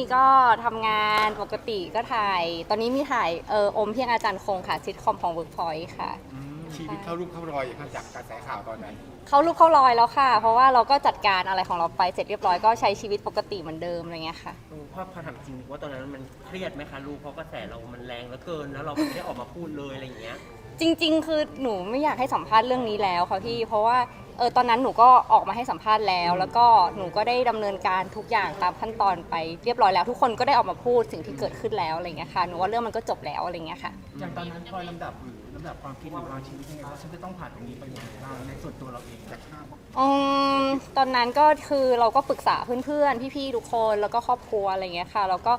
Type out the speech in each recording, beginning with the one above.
นี้ก็ทำงานปกติก็ถ่าย ตอนนี้มีถ่ายเอออมเพียงอาจารย์คงค่ะซิทคอมของ Workpoint ค่ะชีวิตเข้ารูปเข้ารอยอย่างจากกระแสข่าวตอนนั้น เขารูปเข้ารอยแล้วค่ะ เพราะว่าเราก็จัดการอะไรของเราไปเสร็จเรียบร้อยก็ใช้ชีวิตปกติเหมือนเดิมอะไรเงี้ยค่ะ เออพ่อพอถามจริงว่าตอนนั้นมันเครียดไหมคะลูกเพราะกระแสเรามันแรงเหลือเกิน แล้วเราก็ไม่ได้ออกมาพูดเลยอะไรอย่างเงี้ย จริง ๆ คือหนูไม่อยากให้สัมภาษณ์เรื่องนี้แล้วค่ะพี่ เพราะว่า เออตอนนั้นหนูก็ออกมาให้สัมภาษณ์แล้ว แล้วก็หนูก็ได้ดำเนินการทุกอย่างตามขั้นตอนไปเรียบร้อยแล้ว ทุกคนก็ได้ออกมาพูดสิ่งที่เกิดขึ้นแล้วอะไรเงี้ยค่ะหนูว่าเรื่องมันก็จบแล้วอะไรเงี้ยค่ะ อย่างตอนนั้นพลอยลำดับหรือลำดับความคิดหรือวางชีวิตยังไงว่าฉันจะต้องผ่านตรงนี้ไปยังไงบ้างในส่วนตัวเราเองจากภาพอืมตอนนั้นก็คือเราก็ปรึกษาเพื่อนๆ พี่ๆ ทุกคนแล้วก็ครอบครัวอะไรเงี้ยค่ะ แล้วก็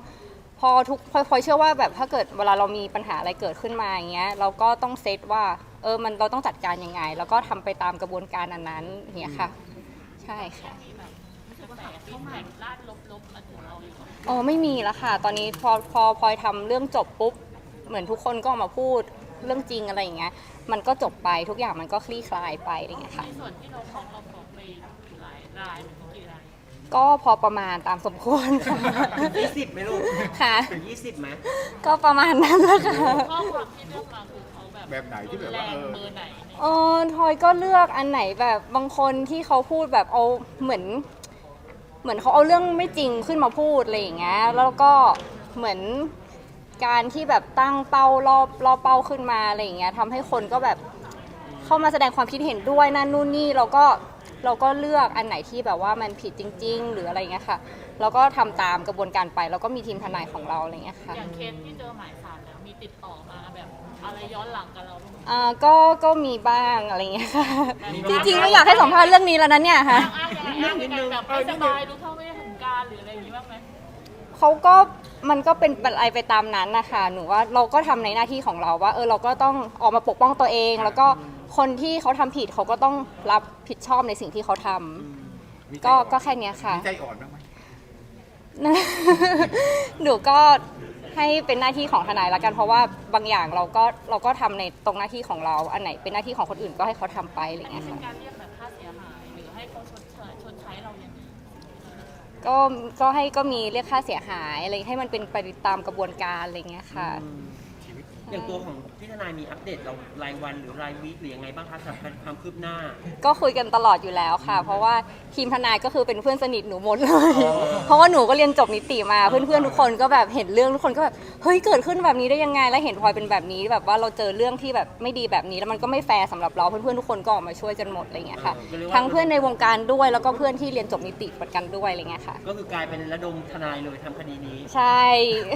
พอทุกพลอยพลอยเชื่อว่าแบบถ้าเกิดเวลาเรามีปัญหาอะไรเกิดขึ้นมาอย่างเงี้ยเราก็ต้องเซตว่า เออมันเราต้องจัดการยังไง แล้วก็ทำไปตามกระบวนการอันนั้นอย่างเงี้ยค่ะ ใช่ค่ะอ๋อไม่มีแล้วค่ะ ตอนนี้พอพอพลอยทำเรื่องจบปุ๊บ เหมือนทุกคนก็ออกมาพูดเรื่องจริงอะไรอย่างเงี้ย มันก็จบไปทุกอย่างมันก็คลี่คลายไปอะไรอย่างเงี้ยค่ะในส่วนที่เราฟ้องเราฟ้องไปหลายรายหรือกี่รายก็พอประมาณตามสมควรค่ะยี่สิบไหมลูก ค่ะถึงยี่สิบไหมก็ประมาณนั้นแหละค่ะข้อความที่เลือกมาคือเขา แบบแบบไหนที่แบบแรว่างเออ เบอร์ไหนเนี่ยเออทอยก็เลือกอันไหนแบบบางคนที่เขาพูดแบบเอาเหมือน เหมือนเขาเอาเรื่องไม่จริงขึ้นมาพูดอะไรอย่างเงี้ยแล้วก็เหมือนการที่แบบตั้งเป้ารอบรอบเป้าขึ้นมาอะไรอย่างเงี้ยทำให้คนก็แบบเข้ามาแสดงความคิดเห็นด้วยนั่นนู่นนี่เราก็เราก็เลือกอันไหนที่แบบว่ามันผิดจริง ๆ หรืออะไรอย่างเงี้ยค่ะแล้วก็ทำตามกระบวนการไปแล้วก็มีทีมทนายของเราอะไรอย่างเงี้ยค่ะ อย่างเคสที่เจอหมายสารแล้ว มีติดต่อมาแบบอะไรย้อนหลังกับเราบ้างไหมอ่าก็ก็มีบ้างอะไรอย่างเงี้ยค่ะจริงๆไม่อยากให้สัมภาษณ์เรื่องนี้แล้วนะเนี่ยค่ะ อ้างยังไงอ้างยังไงแบบไม่สบายรู้เท่าไม่ถึงการหรืออะไรอย่างนี้บ้างไหมเขาก็มันก็เป็นอะไรไปตามนั้นนะคะหนูว่าเราก็ทำในหน้าที่ของเราว่า เออเราก็ต้องออกมาปกป้องตัวเอง แล้วก็คนที่เขาทำผิดเขาก็ต้องรับผิดชอบในสิ่งที่เขาทำมีใจก็อ่อนก็แค่เนี้ยค่ะ มีใจอ่อนบ้างไหม หนูก็ ให้เป็นหน้าที่ของทนายละกัน เพราะว่าบางอย่างเราก็เราก็ทำในตรงหน้าที่ของเรา อันไหนเป็นหน้าที่ของคนอื่นก็ให้เขาทำไปอะไรอย่างเงี้ยเป็นค่ะ การเรียกแบบค่าเสียหายหรือให้เขาชดเชยชดใช้เราอย่างนี้ก็ก็ให้ก็มีเรียกค่าเสียหายอะไรให้มันเป็นไปตามกระบวนการอะไรอย่างเงี้ยค่ะชีวิต อย่างตัวของพี่ทนายมีอัปเดตเรารายวันหรือรายวีคหรือยังไงบ้างคะสำหรับความคืบหน้า ก็คุยกันตลอดอยู่แล้วค่ะ เพราะว่าทีมทนายก็คือเป็นเพื่อนสนิทหนูหมดเลยเพราะว่าหนูก็เรียนจบนิติมาเพื่อนๆทุกคนก็แบบเห็นเรื่องทุกคนก็แบบเฮ้ยเกิดขึ้นแบบนี้ได้ยังไง แล้วเห็นพลอยเป็นแบบนี้แบบว่าเราเจอเรื่องที่แบบไม่ดีแบบนี้ แล้วมันก็ไม่แฟร์สำหรับเราเพื่อนๆทุกคนก็ออกมาช่วยกันหมดอะไรเงี้ยค่ะ เออก็เรียกว่า ทั้งเพื่อนในวงการด้วยแล้วก็เพื่อนที่เรียนจบนิติเหมือนกันด้วยอะไรเงี้ยค่ะ ก็คือกลายเป็นระดมทนายเลยทำคดีนี้ ใช่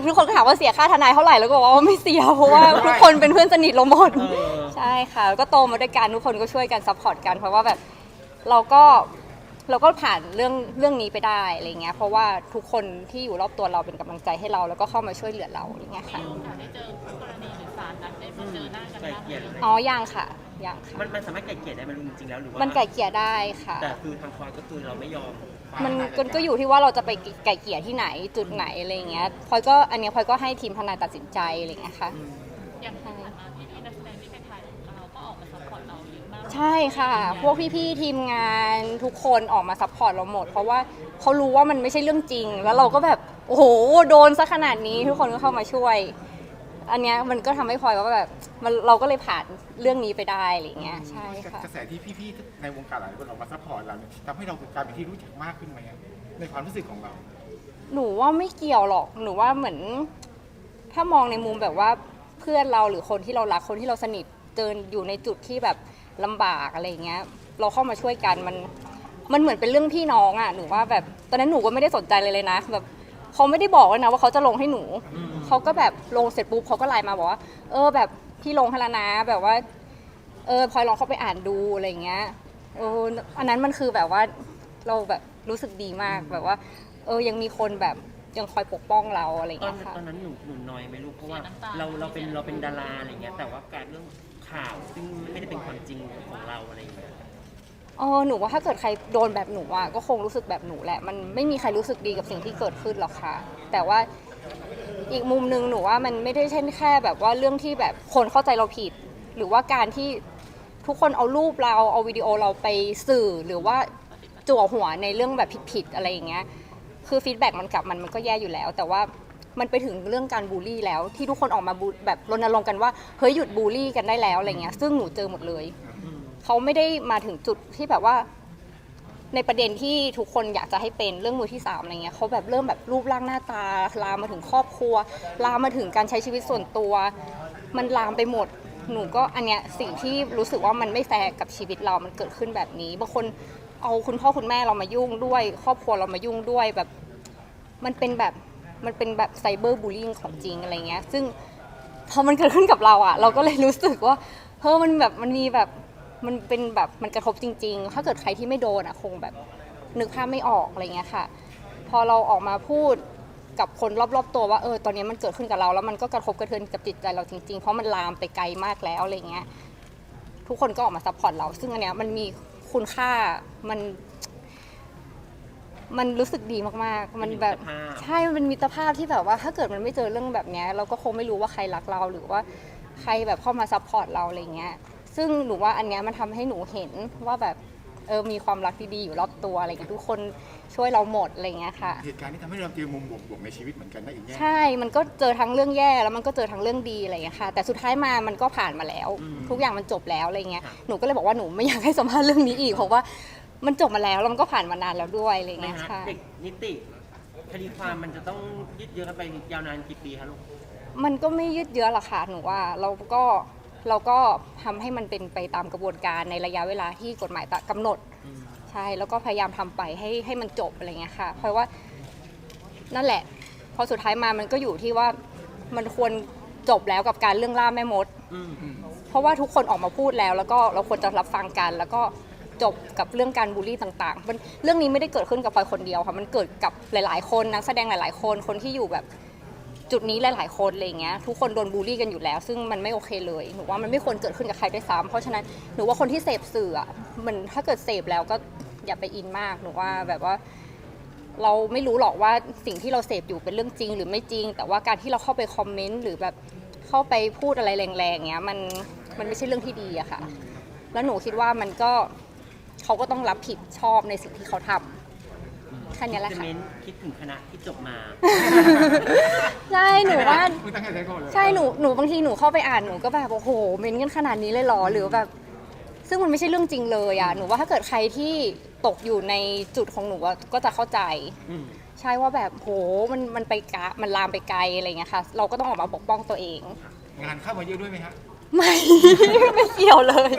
ทุกคนก็ถามว่าเสียค่าทนายเท่าไหร่แล้วก็บอกว่าไม่เสียเพราะว่าทุกคนเป็นเพื่อนสนิทเราหมดเออ ใช่ค่ะแล้วก็โตมาด้วยกันทุกคนก็ช่วยกันซัพพอร์ตกัน เพราะว่าแบบเราก็เราก็ผ่านเรื่องเรื่องนี้ไปได้อะไรเงี้ยเพราะว่าทุกคนที่อยู่รอบตัวเราเป็นกำลังใจให้เรา แล้วก็เข้ามาช่วยเหลือเราอะไรเงี้ยค่ะมีโอกาสได้เจอคู่กรณีหรือศาลนัดได้มาเจอหน้ากันไก่บ้างเกลียดไหมอ๋อยังค่ะยังค่ะ มันมันสามารถไก่เกลียดได้ไหมลูกจริงๆแล้วหรือว่ามันไก่เกลี่ยได้ค่ะ แต่คือทางพลอยก็คือเราไม่ยอมมันก็ก็อยู่ที่ว่าเราจะไปไก่เกลี่ยที่ไหนจุดไหนอะไรเงี้ยพลอยก็อันเนี้ยพลอยก็ให้ทีมทนายตัดสินใจอะไรเงี้ยค่ะอย่ ค่ะ พวกพี่ๆทีมงานทุกคนออกมาซัพพอร์ตเราหมด เพราะว่าเขารู้ว่ามันไม่ใช่เรื่องจริง แล้วเราก็แบบโอ้โหโดนซะขนาดนี้ทุกคนก็เข้ามาช่วย อันเนี้ยมันก็ทำให้พลอยว่าแบบมันเราก็เลยผ่านเรื่องนี้ไปได้อะไรอย่างเงี้ยใช่ค่ะ กระแสที่พี่ๆในวงการหลายคนออกมาซัพพอร์ตเราเนี่ยทำให้เรากลายเป็นที่รู้จักมากขึ้นไหมอะในความรู้สึกของเรา หนูว่าไม่เกี่ยวหรอกหนูว่าเหมือน ถ้ามองในมุมแบบว่าเพื่อนเราหรือคนที่เรารักคนที่เราสนิทเจออยู่ในจุดที่แบบ ลำบากอะไรอย่างเงี้ย เราเข้ามาช่วยกันมันมันเหมือนเป็นเรื่องพี่น้องอะหนูว่าแบบตอนนั้นหนูก็ไม่ได้สนใจเลยเลยนะ แบบเขาไม่ได้บอกเลยนะว่าเขาจะลงให้หนู เขาก็แบบลงเสร็จปุ๊บเขาก็ไลน์มาบอกว่า เออแบบพี่ลงให้แล้วนะ แบบว่า เออพลอยลองเข้าไปอ่านดูอะไรอย่างเงี้ยเอออันนั้นมันคือแบบว่าเราแบบรู้สึกดีมากแบบว่า เออยังมีคนแบบยังคอยปกป้องเราอะไรอย่างตอนเงี้ยค่ะ ตอนนั้นหนูหนูน้อยไหมลูกเพราะว่าเราเราเป็นเราเป็นดาราอะไรเงี้ยแต่ว่าการเรื่อง ข่าว ซึ่งไม่ได้เป็นความจริงของเราอะไรอย่างเงี้ยเออหนูว่าถ้าเกิดใครโดนแบบหนูอะก็คงรู้สึกแบบหนูแหละ มันไม่มีใครรู้สึกดีกับสิ่งที่เกิดขึ้นหรอกค่ะ แต่ว่าอีกมุมหนึ่งหนูว่ามันไม่ได้เช่นแค่แบบว่าเรื่องที่แบบคนเข้าใจเราผิด หรือว่าการที่ทุกคนเอารูปเราเอาวิดีโอเราไปสื่อหรือว่าจั่วหัวในเรื่องแบบผิดๆอะไรอย่างเงี้ย คือฟีดแบ็กมันกลับมันมันก็แย่อยู่แล้ว แต่ว่า มันไปถึงเรื่องการบูลลี่แล้ว ที่ทุกคนออกมาบูแบบรณรงค์กันว่าเฮ้ยหยุดบูลลี่กันได้แล้วอะไรเงี้ยซึ่งหนูเจอหมดเลยอืมเขาไม่ได้มาถึงจุดที่แบบว่า ในประเด็นที่ทุกคนอยากจะให้เป็นเรื่องมือที่สามอะไรเงี้ยเขาแบบเริ่มแบบรูปร่างหน้าตา ลามมาถึงครอบครัว ลามมาถึงการใช้ชีวิตส่วนตัว มันลามไปหมดหนูก็อันเนี้ยสิ่งที่รู้สึกว่ามันไม่แฟร์กับชีวิตเรา มันเกิดขึ้นแบบนี้บางคนเอาคุณพ่อคุณแม่เรามายุ่งด้วย ครอบครัวเรามายุ่งด้วยแบบ มันเป็นแบบ มันเป็นแบบไซเบอร์บูลลิงของจริงอะไรเงี้ย ซึ่งพอมันเกิดขึ้นกับเราอะเราก็เลยรู้สึกว่าเฮ้ยมันแบบมันมีแบบมันเป็นแบบมันกระทบจริง ๆ ถ้าเกิดใครที่ไม่โดนอะคงแบบนึกภาพไม่ออกอะไรเงี้ยค่ะ พอเราออกมาพูดกับคนรอบๆตัวว่าเออตอนนี้มันเกิดขึ้นกับเรา แล้วมันก็กระทบกระเทือนกับจิตใจเราจริง ๆ เพราะมันลามไปไกลมากแล้วอะไรเงี้ยทุกคนก็ออกมาซัพพอร์ตเรา ซึ่งอันเนี้ยมันมีคุณค่ามัน มันรู้สึกดีมากๆ มันแบบเป็นมิตรภาพ ใช่ มันเป็นมิตรภาพที่แบบว่าถ้าเกิดมันไม่เจอเรื่องแบบเนี้ยเราก็คงไม่รู้ว่าใครรักเราหรือว่าใครแบบเข้ามาซัพพอร์ตเราอะไรเงี้ย ซึ่งหนูว่าอันเนี้ยมันทำให้หนูเห็นว่าแบบเออมีความรักดีๆอยู่รอบตัวอะไรเงี้ยทุกคนช่วยเราหมดอะไรเงี้ยค่ะ เหตุการณ์นี้ทำให้เราเจอมุมบวกๆในชีวิตเหมือนกันนะอีกแง่ใช่ มันก็เจอทั้งเรื่องแย่แล้วมันก็เจอทั้งเรื่องดีอะไรอย่างเงี้ยค่ะ แต่สุดท้ายมามันก็ผ่านมาแล้วอืมทุกอย่างมันจบแล้วอะไรเงี้ยค่ะหนูก็เลยบอกว่าหนูไม่อยากให้สัมภาษณ์เรื่องนี้อีกเพราะว่า มันจบมาแล้วแล้วมันก็ผ่านมานานแล้วด้วยอะไรในเงี้ยฐานะค่ะ เด็กนิติคดีความมันจะต้องยืดเยื้อกันไปยาวนานกี่ปีคะลูกมันก็ไม่ยืดเยื้อหรอกค่ะหนูว่าเราก็เราก็ทำให้มันเป็นไปตามกระบวนการในระยะเวลาที่กฎหมายกำหนดใช่ แล้วก็พยายามทำไปให้ให้มันจบอะไรเงี้ยค่ะ เพราะว่านั่นแหละ พอสุดท้ายมามันก็อยู่ที่ว่ามันควรจบแล้วกับการเรื่องล่าแม่มด อืมเพราะว่าทุกคนออกมาพูดแล้ว แล้วก็เราควรจะรับฟังกัน แล้วก็ จบกับเรื่องการบูลลี่ต่างๆมันเรื่องนี้ไม่ได้เกิดขึ้นกับพลอยคนเดียวค่ะมันเกิดกับหลาย ๆ คนนักแสดงหลาย ๆ คนคนที่อยู่แบบจุดนี้หลาย ๆ คนอะไรเงี้ยทุกคนโดนบูลลี่กันอยู่แล้ว ซึ่งมันไม่โอเคเลยหนูว่ามันไม่ควรเกิดขึ้นกับใครด้วยซ้ำเพราะฉะนั้นหนูว่าคนที่เสพสื่ออะมันถ้าเกิดเสพแล้วก็อย่าไปอินมากหนูว่าแบบว่า เราไม่รู้หรอกว่าสิ่งที่เราเสพอยู่เป็นเรื่องจริง หรือไม่จริง แต่ว่าการที่เราเข้าไปคอมเมนต์หรือแบบเข้าไปพูดอะไรแรงๆเงี้ยมันมันไม่ใช่เรื่องที่ดีอะค่ะ แล้วหนูคิดว่ามันก็ เขาก็ต้องรับผิดชอบในสิ่งที่เขาทำ แค่นี้แหละจะค่ะ เม้นคิดถึงคณะที่จบมา ใช่หนูว่ามึงตั้งใจก่อนเลยใช่หนูหนูบางทีหนูเข้าไปอ่านหนูก็แบบโอ้โหเม้นกันขนาดนี้เลยเหรอหรือแบบ ซึ่งมันไม่ใช่เรื่องจริงเลยอะหนูว่าถ้าเกิดใครที่ตกอยู่ในจุดของหนูอะก็จะเข้าใจ อืมใช่ว่าแบบโหมันมันไปกะมันลามไปไกลอะไรเงี้ยค่ะ เราก็ต้องออกมาปกป้องตัวเอง งานเข้ามาเยอะด้วยไหมฮะ ไม่ ไม่เกี่ยวเลย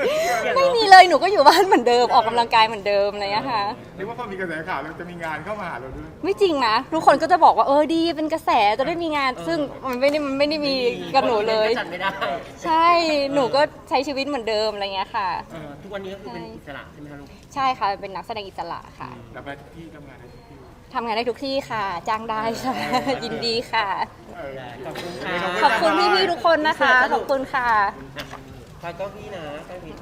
ไม่มีเลยหนูก็อยู่บ้านเหมือนเดิมออกกำลังกายเหมือนเดิมอะไรเงี้ยค่ะหรือว่าพอมีกระแสข่าวแล้วจะมีงานเข้ามาหาเราด้วยไม่จริงนะทุกคนก็จะบอกว่าเออดีเป็นกระแสจะได้มีงาน ซึ่งมันไม่ได้มันไม่ได้มีกับหนูเลย จัดไม่ได้ ใช่หนูก็ใช้ชีวิตเหมือนเดิมอะไรเงี้ยค่ะ เออทุกวันนี้ก็คือเป็นใช่อิสระใช่ไหมคะลูก ใช่ค่ะเป็นนักแสดงอิสระค่ะรับงานทุกที่ทำงานได้ ทุกที่ทำงานได้ทุกที่ค่ะ จ้างได้ค่ะ ยินดีค่ะเออขอบคุณค่ะขอบคุณพี่ๆทุกคนนะคะ ขอบคุณค่ะคอยก็พี่นะก็พี่